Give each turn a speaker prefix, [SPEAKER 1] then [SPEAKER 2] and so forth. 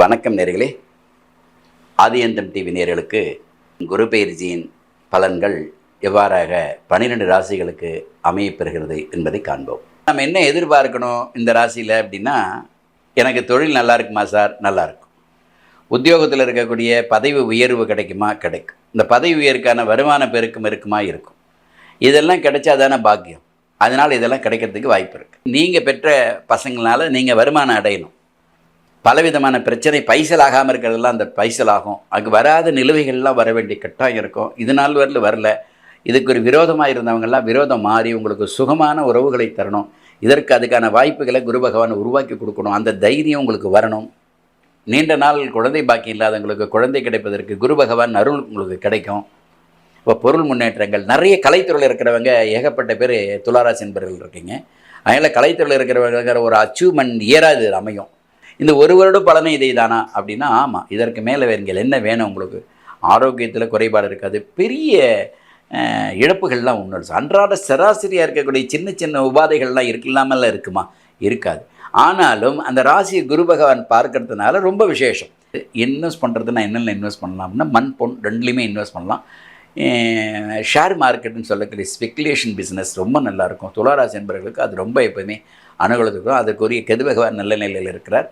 [SPEAKER 1] வணக்கம் நேர்களே. ஆதியந்தம் டிவி நேர்களுக்கு குரு பலன்கள் எவ்வாறாக பன்னிரெண்டு ராசிகளுக்கு அமையப்பெறுகிறது என்பதை காண்போம். நம்ம என்ன எதிர்பார்க்கணும் இந்த ராசியில் அப்படின்னா எனக்கு தொழில் நல்லா இருக்குமா சார்? நல்லா இருக்கும். உத்தியோகத்தில் இருக்கக்கூடிய பதவி உயர்வு கிடைக்குமா? கிடைக்கும். இந்த பதவி உயர்வுக்கான வருமான பெருக்கம் இருக்குமா? இருக்கும். இதெல்லாம் கிடைச்சா தானே பாக்கியம். அதனால் இதெல்லாம் கிடைக்கிறதுக்கு வாய்ப்பு இருக்குது நீங்கள் பெற்ற பசங்களால் நீங்கள் வருமானம் அடையணும். பலவிதமான பிரச்சனை பைசல் ஆகாமல் இருக்கிறதெல்லாம் அந்த பைசல் ஆகும். அங்கே வராத நிலுவைகள்லாம் வர வேண்டிய கட்டாயம் இருக்கும். இது நாள் வரல வரல. இதுக்கு ஒரு விரோதமாக இருந்தவங்கெல்லாம் விரோதம் மாறி உங்களுக்கு சுகமான உறவுகளை தரணும். இதற்கு அதுக்கான வாய்ப்புகளை குரு பகவான் உருவாக்கி கொடுக்கணும். அந்த தைரியம் உங்களுக்கு வரணும். நீண்ட நாள் குழந்தை பாக்கி இல்லாதவங்களுக்கு குழந்தை கிடைப்பதற்கு குரு பகவான் அருள் உங்களுக்கு கிடைக்கும். இப்போ பொருள் முன்னேற்றங்கள். நிறைய கலைத்துறையில் இருக்கிறவங்க ஏகப்பட்ட பேர் துளாராசி என்பர்கள் இருக்கீங்க. அதனால் கலைத்துறையில் இருக்கிறவங்க ஒரு அச்சீவ்மெண்ட் ஏறாது அமையும். இந்த ஒரு வருடம் பலனை இதை தானா அப்படின்னா ஆமாம் இதற்கு மேலே வேறுங்கள் என்ன வேணும் உங்களுக்கு? ஆரோக்கியத்தில் குறைபாடு இருக்காது. பெரிய இழப்புகள்லாம் ஒன்றும் அன்றாட சராசரியாக இருக்கக்கூடிய சின்ன சின்ன உபாதைகள்லாம் இருக்கு இல்லாமல் இருக்குமா? இருக்காது. ஆனாலும் அந்த ராசியை குரு பகவான் பார்க்கறதுனால ரொம்ப விசேஷம். இன்வெஸ்ட் பண்ணுறதுனா என்னென்ன இன்வெஸ்ட் பண்ணலாம்னா மண் பொன் ரெண்டுலேயுமே இன்வெஸ்ட் பண்ணலாம். ஷேர் மார்க்கெட்டுன்னு சொல்லக்கூடிய ஸ்பெக்குலேஷன் பிஸ்னஸ் ரொம்ப நல்லாயிருக்கும். துளாராசி என்பவர்களுக்கு அது ரொம்ப எப்போவுமே அனுகூலத்துக்கும் அதுக்குரிய கெது பகவான் நல்ல நிலையில் இருக்கிறார்.